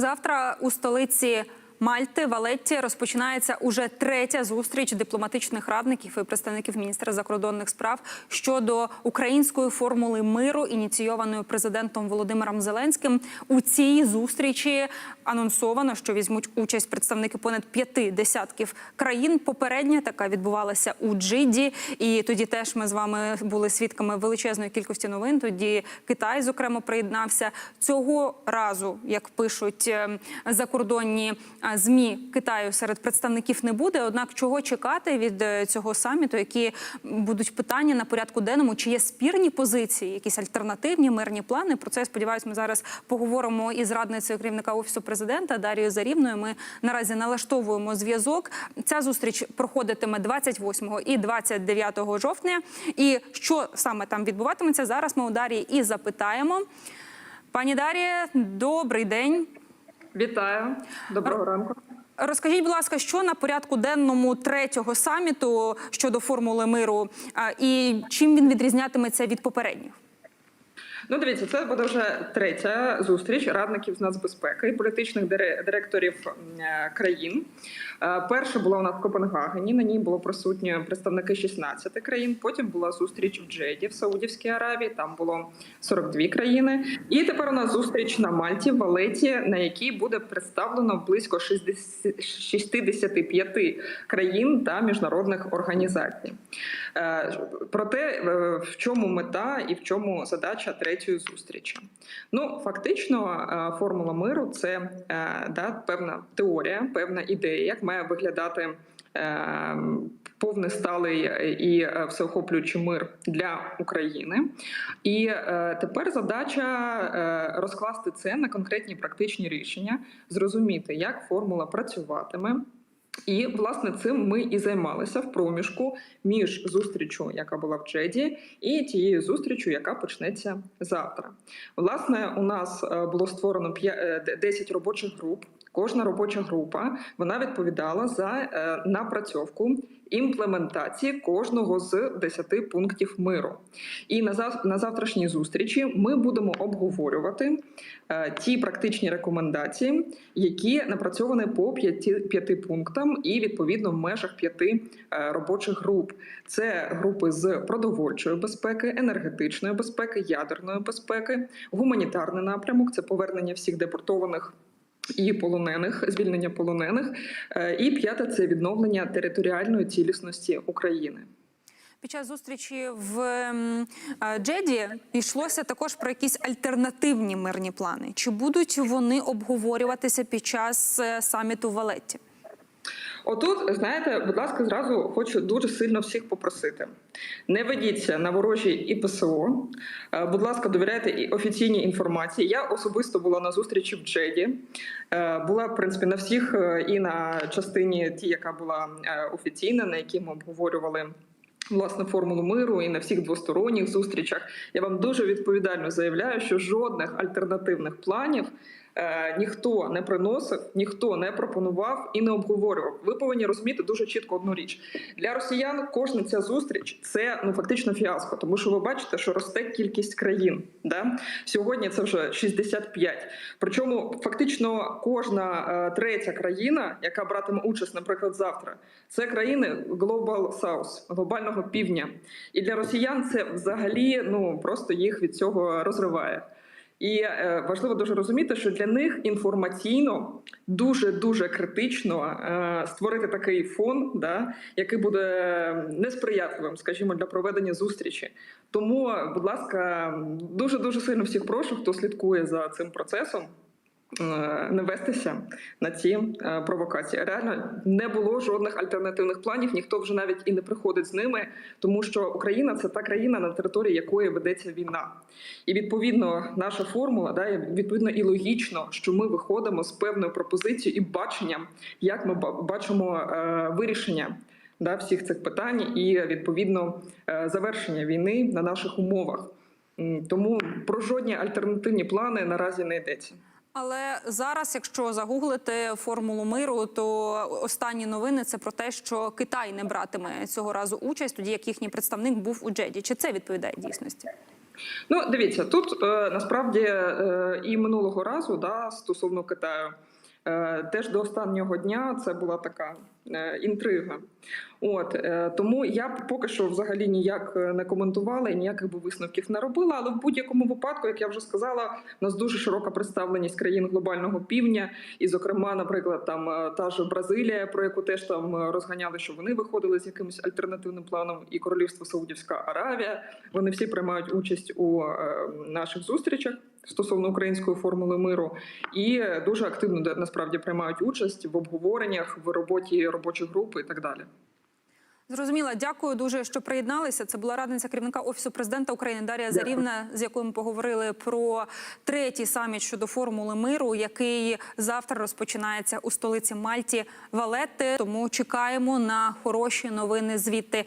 Завтра у столиці Мальти Валетті розпочинається уже третя зустріч дипломатичних радників і представників міністра закордонних справ щодо української формули миру, ініційованої президентом Володимиром Зеленським. У цій зустрічі анонсовано, що візьмуть участь представники понад п'яти десятків країн. Попередня така відбувалася у Джиді, і тоді теж ми з вами були свідками величезної кількості новин. Тоді Китай, зокрема, приєднався цього разу, як пишуть е, закордонні змі Китаю серед представників не буде. Однак, чого чекати від е, цього саміту, які будуть питання на порядку денному, чи є спірні позиції, якісь альтернативні мирні плани? Про це я сподіваюся, ми зараз поговоримо із радницею керівника офісу президента Дарією Зарівною. Ми наразі налаштовуємо зв'язок. Ця зустріч проходитиме 28 і 29 жовтня. І що саме там відбуватиметься? Зараз ми у Дарії і запитаємо. Пані Дарія, добрий день. Вітаю, доброго ранку. Розкажіть, будь ласка, що на порядку денному третього саміту щодо формули миру, і чим він відрізнятиметься від попередніх? Ну, дивіться, це буде вже третя зустріч радників з нацбезпеки і політичних директорів е, країн. Е, Перша була у нас в Копенгагені. На ній було присутні представники 16 країн. Потім була зустріч в Джеді в Саудівській Аравії. Там було 42 країни. І тепер у нас зустріч на Мальті, в Валеті, на якій буде представлено близько 60 65 країн та міжнародних організацій. Е, Проте е, в чому мета і в чому задача третьої зустрічі? Ну фактично, е, формула миру це е, да, певна теорія, певна ідея, як має виглядати. е, Повний сталий і всеохоплюючий мир для України, і тепер задача розкласти це на конкретні практичні рішення, зрозуміти, як формула працюватиме, і власне цим ми і займалися в проміжку між зустрічю, яка була в Джеді, і тією зустрічю, яка почнеться завтра. Власне, у нас е, було створено п'я- е, 10 робочих груп. Кожна робоча група вона відповідала за е, напрацьовку імплементації кожного з 10 пунктів миру. І на зав- на завтрашній зустрічі ми будемо обговорювати е, ті практичні рекомендації, які напрацьовані по п'яти пунктам, і відповідно в межах п'яти е, робочих груп. Це групи з продовольчої безпеки, енергетичної безпеки, ядерної безпеки, гуманітарний напрямок це повернення всіх депортованих. І полонених, звільнення полонених, Е, і п'яте це відновлення територіальної цілісності України. Під час зустрічі в е, Джеді йшлося також про якісь альтернативні мирні плани. Чи будуть вони обговорюватися під час е, саміту в Валетті? Отут, знаєте, будь ласка, зразу хочу дуже сильно всіх попросити: не ведіться на ворожі і ПСО. Е, Будь ласка, довіряйте і офіційній інформації. Я особисто була на зустрічі в Джеді. Е, Була, в принципі, на всіх е, і на частині, ті, яка була офіційна, на якій ми обговорювали. Власне, формулу миру і на всіх двосторонніх зустрічах я вам дуже відповідально заявляю, що жодних альтернативних планів ніхто не приносив, ніхто не пропонував і не обговорював. Ви повинні розуміти дуже чітко одну річ для росіян. Кожна ця зустріч це ну фактично фіаско, тому що ви бачите, що росте кількість країн. Да? Сьогодні це вже 65. Причому фактично кожна е, третя країна, яка братиме участь, наприклад, завтра, це країни Global South, глобального півдня. І для росіян це взагалі ну просто їх від цього розриває. І е, важливо дуже розуміти, що для них інформаційно дуже дуже критично е, створити такий фон, да, який буде несприятливим, скажімо, для проведення зустрічі. Тому, будь ласка, дуже дуже сильно всіх прошу, хто слідкує за цим процесом. Е, Не вестися на ці е, провокації. Реально не було жодних альтернативних планів. Ніхто вже навіть і не приходить з ними, тому що Україна це та країна, на території якої ведеться війна. І відповідно наша формула, да, відповідно і логічно, що ми виходимо з певною пропозицією і баченням, як ми бачимо е, вирішення да, всіх цих питань і відповідно завершення війни на наших умовах. Тому про жодні альтернативні плани наразі не йдеться. Але зараз, якщо загуглити формулу миру, то останні новини це про те, що Китай не братиме цього разу участь, тоді як їхній представник був у Джеді. Чи це відповідає дійсності? Ну, дивіться, тут е, насправді е, і минулого разу, да, стосовно Китаю, е, теж до останнього дня це була така інтрига. От е, тому я поки що взагалі ніяк е, не коментувала і ніяких би висновків не робила. Але в будь-якому випадку, як я вже сказала, у нас дуже широка представленість країн глобального півдня, і, зокрема, наприклад, там е, та ж Бразилія, про яку теж там е, розганяли, що вони виходили з якимось альтернативним планом, і Королівство Саудівська Аравія. Вони всі приймають участь у е, наших зустрічах стосовно української формули миру, і е, дуже активно насправді приймають участь в обговореннях, в роботі робочих групи і так далі. Зрозуміла, дякую дуже, що приєдналися. Це була радниця керівника офісу президента України Дарія Зарівна, з якою ми поговорили про третій саміт щодо формули миру, який завтра розпочинається у столиці Мальті Валетти. Тому чекаємо на хороші новини звідти.